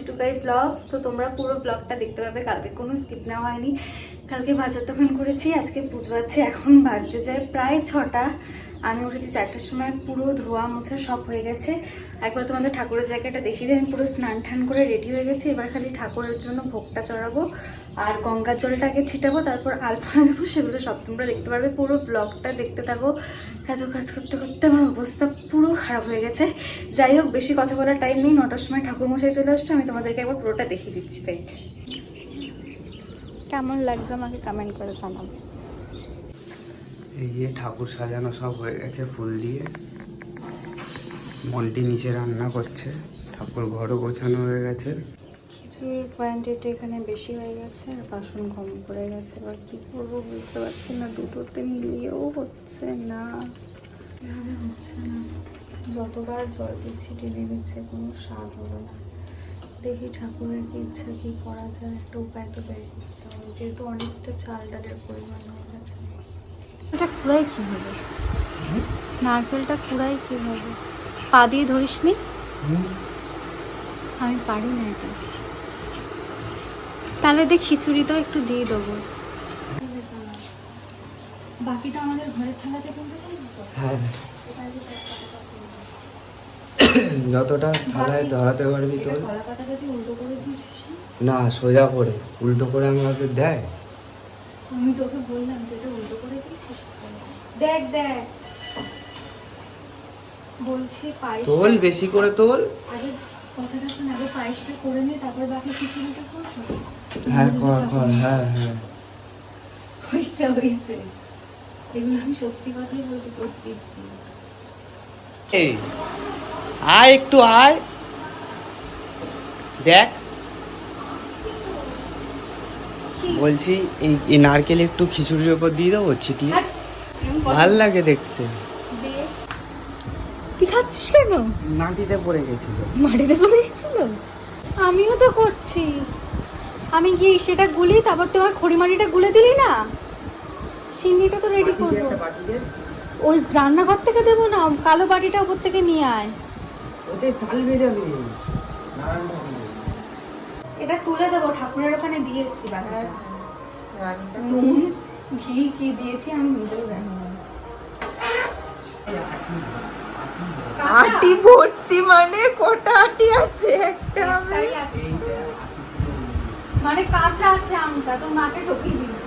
টিটুকাই blogs তো তোমরা পুরো ব্লগটা দেখতে পাবে। কালকে কোনো স্কিপ নেওয়া হয়নি। কালকে বাজার দোকান করেছি, আজকে পুজো আছে, এখন বাজতে যায় প্রায় ছটা। আমি উঠেছি চারটার সময়, পুরো ধোয়া মোছা সব হয়ে গেছে। একবার তোমাদের ঠাকুরের জায়গাটা দেখিয়ে দিই, আমি পুরো স্নান টান করে রেডি হয়ে গেছি। এবার খালি ঠাকুরের জন্য ভোগটা চড়াবো আর গঙ্গার জলটাকে ছিটাবো, তারপর আলপনা দেবো সেগুলো সব তোমরা দেখতে পারবে। পুরো ব্লগটা দেখতে থাকো। এত কাজ করতে করতে আমার অবস্থা পুরো খারাপ হয়ে গেছে। যাই হোক, বেশি কথা বলার টাইম নেই। নটার সময় ঠাকুর মশাই চলে আসবে, আমি তোমাদেরকে একবার পুরোটা দেখিয়ে দিচ্ছি। তাই কেমন লাগছে আমাকে কমেন্ট করে জানাব এই যে ঠাকুর সাজানো সব হয়ে গেছে ফুল দিয়ে। মন্টি নিচে রান্না করছে, ঠাকুর ঘরও গোছানো হয়ে গেছে। খিচুড়ির কোয়ান্টিটি এখানে বেশি হয়ে গেছে, আর বাসন কম পড়ে গেছে। এবার কি করব বুঝতে পারছি না, দুটোতে মিলিয়েও হচ্ছে না। এভাবে হচ্ছে না। যতবার জল দিচ্ছি, টেনে দিচ্ছে কোনো স্বাদ হলো না। দেখি ঠাকুরের কি ইচ্ছা, কি করা যায়। একটা উপায় তো বের করতে হবে, যেহেতু অনেকটা চাল ডালের পরিমাণ গেছে এটা কুড়াই কি হবে নারকেলটা কুড়াই কি হবে পা দিয়ে ধরিস নি আমি পারি না এটা। তাহলে দেখ খিচুড়িটাও একটু দিয়ে দেবো। বাকিটা আমাদের ঘরের থালাতে তুলতে পারব তো? হ্যাঁ। যতটা থালায় ধরাতে পারবি তোর? না সোজা করে। উল্টো করে আমাকে দেয়। আমি তোকে বললাম তুই উল্টো করে দিয়েছিস? দেখ দেখ। বলছি পায়েস তোল বেশি করে তোল। আগে কথাটা শোন আগে পায়েসটা করে নে তারপর বাকি খিচুড়িটা করব হ্যাঁ কর কর হ্যাঁ হ্যাঁ। হয়েছে হয়েছে এগুলো আমি সত্যি কথাই বলছি প্রত্যেক এই আয় একটু আয়। দেখ বলছি এই নারকেল একটু খিচুড়ির ওপর দিয়ে দেবো ছিটিয়ে ভালো লাগে দেখতে। তুই খাচ্ছিস কেন? মাটিতে পড়ে গেছিল। মাটিতে পড়ে গেছিল? আমিও তো করছি। আমি কি সেটা গুলি তারপর তোমার খড়িমাটিটা গুলে দিলি না? সিন্নিটা তো রেডি করব। ওই রান্নাঘর থেকে দেবো না কালো বাটিটা ওপর থেকে নিয়ে আয়। ওতে চাল ভেজাবে। এটা তুলে দেবো ঠাকুরের ওখানে দিয়ে এসছি বাটিটা নুন ঘি কি দিয়েছি আমি নিজেও জানি আটি ভর্তি মানে কটা আটি আছে? একটা আমি মানে কাঁচা আছে আমটা তো মাকে ঠকিয়ে দিয়েছে।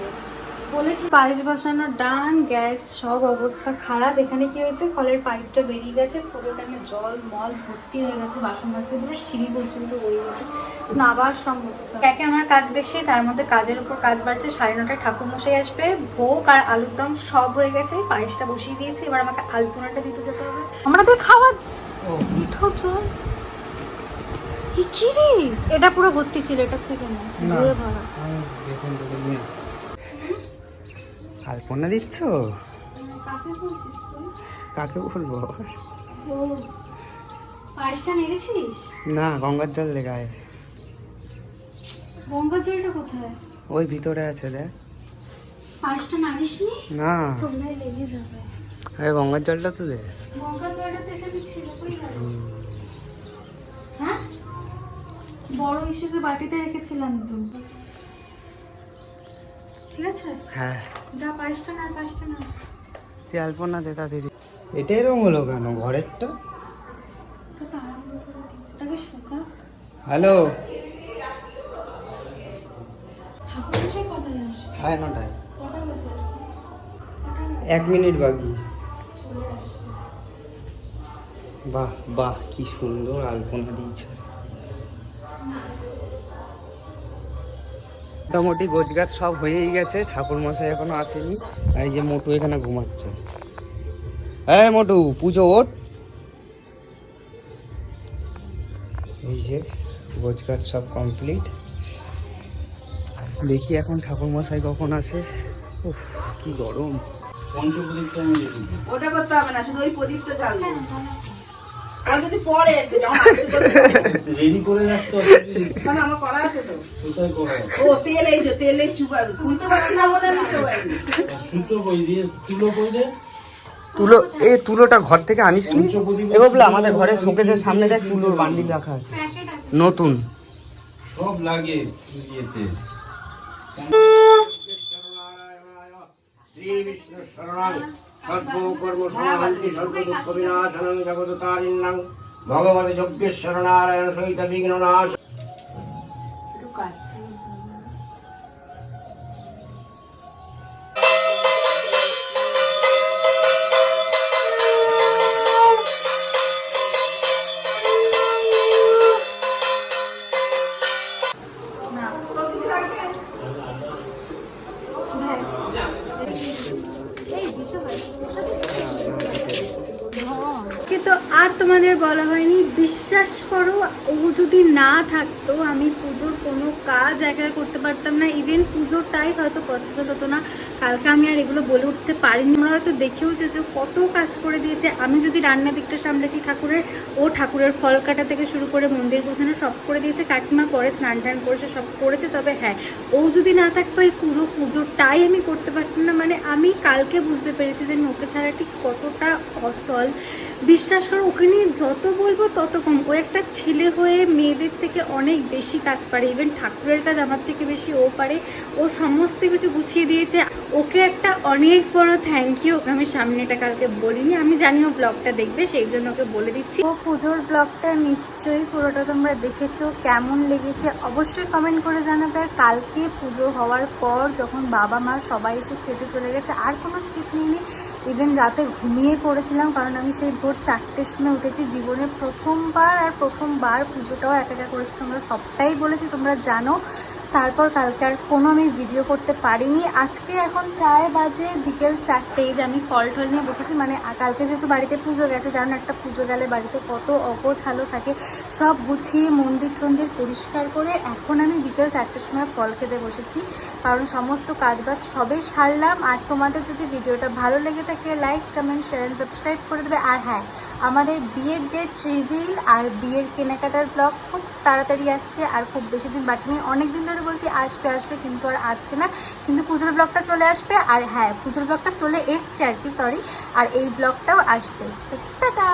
বলেছি পায়েস বসানোর ডান গ্যাস সব অবস্থা খারাপ। এখানে কি হয়েছে? কলের পাইপটা বেরিয়ে গেছে পুরো এখানে জল মল ভর্তি হয়ে গেছে বাসন মাজতে পুরো সিঁড়ি পর্যন্ত বেরিয়ে গেছে। নাবার সমস্ত একে আমার কাজ বেশি তার মধ্যে কাজের উপর কাজ বাড়ছে সাড়ে নটায় ঠাকুর মশাই আসবে ভোগ আর আলুর দম সব হয়ে গেছে পায়েসটা বসিয়ে দিয়েছি এবার আমাকে আলপনাটা দিতে যেতে হবে। আমাদের খাওয়ার মিঠো জল কি রে? এটা পুরো ভর্তি ছিল এটার থেকে না না। ধুয়ে ভরা। আলপনা দিচ্ছ? কাকে কাকে বলব? ও পায়েসটা মেরেছিস? না গঙ্গার জল দেখায় গঙ্গা জলটা কোথায়? ওই ভিতরে আছে দেখ। পায়েসটা না। তোমরাই লেগে যাবে। আরে গঙ্গার জলটা তো দে। গঙ্গা জলটা তো এখানে ছিল কই হ্যাঁ? বড় হিসেবে বাটিতে রেখেছিলাম তো। ঠিক আছে? হ্যাঁ। যা পায়েসটা না পায়েসটা না। তুই আলপনা দে তাড়াতাড়ি। এটা এরকম হলো কেন? ঘরেরটা? হ্যালো? সাড়ে নটায়। এক মিনিট বাকি। বাহ বাহ কি সুন্দর আলপনা দিয়েছে। মোটামুটি গোছগাছ সব হয়েই গেছে ঠাকুর মশাই এখনও আসেনি আর এই যে মোটু এখানে ঘুমাচ্ছে। হ্যাঁ মোটু পুজো ওঠ। এই যে গোছগাছ সব কমপ্লিট দেখি এখন ঠাকুর মশাই কখন আসে। উফ কি গরম। ওটা করতে হবে না শুধু ওই প্রদীপটা জ্বালবো। যদি পরে যখন আসতে করবে, রেডি করে রাখতে মানে আমার করা আছে তো? কোথায় করা? ও তেল এই যে তেল এই খুলতে পারছি না বলে আমি চোবাইনি সুতো কই দিয়ে তুলো কই দে তুলো এ তুলোটা ঘর থেকে আনিস নি। এ বাবলা আমাদের ঘরে শোকেজের সামনে দেখ তুলোর বান্ডিল রাখা আছে। নতুন। সব লাগে ইয়েতে। শ্রী বিষ্ণু বিনাশনং যজ্ঞেশ্বর নারায়ণ সহিত বিঘ্ন নাশ কিন্তু আর তোমাদের বলা হয়নি। বিশ্বাস করো, ও যদি না থাকতো, আমি পুজোর কোনো কাজ একা করতে পারতাম না। ইভেন পুজোটাই হয়তো পসিবল হতো না। কালকে আমি আর এগুলো বলে উঠতে পারিনি। আমরা হয়তো দেখেওছে যে কত কাজ করে দিয়েছে। আমি যদি রান্নার দিকটা সামলেছি, ঠাকুরের, ও ঠাকুরের ফল কাটা থেকে শুরু করে মন্দির গোছানো সব করে দিয়েছে। কাকিমা পরে স্নান টান করেছে, সব করেছে। তবে হ্যাঁ ও যদি না থাকতো, এই পুরো পুজোটাই আমি করতে পারতাম না। মানে আমি কালকে বুঝতে পেরেছি যে আমি ওকে ছাড়া ঠিক কতটা অচল। বিশ্বাস করো, ওকে নিয়ে যত বলব তত কম। ও একটা ছেলে হয়ে মেয়েদের থেকে অনেক বেশি কাজ পারে। ইভেন ঠাকুরের কাজ আমার থেকে বেশি ও পারে। ও সমস্ত কিছু গুছিয়ে দিয়েছে। ওকে একটা অনেক বড় থ্যাংক ইউ ওকে আমি সামনেটা কালকে বলিনি। আমি জানি ও ব্লগটা দেখবে, সেই জন্য ওকে বলে দিচ্ছি। ও পুজোর ব্লগটা নিশ্চয়ই পুরোটা তোমরা দেখেছ, কেমন লেগেছে অবশ্যই কমেন্ট করে জানাবে। আর কালকে পুজো হওয়ার পর যখন বাবা মা সবাই এসে খেতে চলে গেছে, আর কোনো স্কিপ নিইনি। ইভেন রাতে ঘুমিয়ে পড়েছিলাম, কারণ আমি সেই ভোর চারটের সময় উঠেছি। জীবনে প্রথমবার আর প্রথমবার পুজোটাও একা একা করেছি। তোমরা সবটাই বলেছি, তোমরা জানো। তারপর কালকে আর কোনো আমি ভিডিও করতে পারিনি। আজকে এখন প্রায় বাজে বিকেল চারটেই যে আমি ফল টল নিয়ে বসেছি মানে কালকে যেহেতু বাড়িতে পুজো গেছে, জানো একটা পুজো গেলে বাড়িতে কত অগোছালো থাকে। সব গুছিয়ে মন্দির টন্দির পরিষ্কার করে এখন আমি বিকেল চারটের সময় ফল খেতে বসেছি। কারণ সমস্ত কাজবাজ সবে সারলাম। আর তোমাদের যদি ভিডিওটা ভালো লেগে থাকে লাইক কমেন্ট শেয়ার সাবস্ক্রাইব করে দেবে। আর হ্যাঁ আমাদের বিয়ের ডেট রিভিল আর বিয়ের কেনাকাটার ব্লগ খুব তাড়াতাড়ি আসছে আর খুব বেশি দিন বাকি নেই। অনেক দিন ধরে বলছি আসবে আসবে কিন্তু আর আসছে না। কিন্তু পুজোর ব্লগটা চলে আসবে আর হ্যাঁ পুজোর ব্লগটা চলে এসছে আর কি সরি আর এই ব্লগটাও আসবে। টাটা!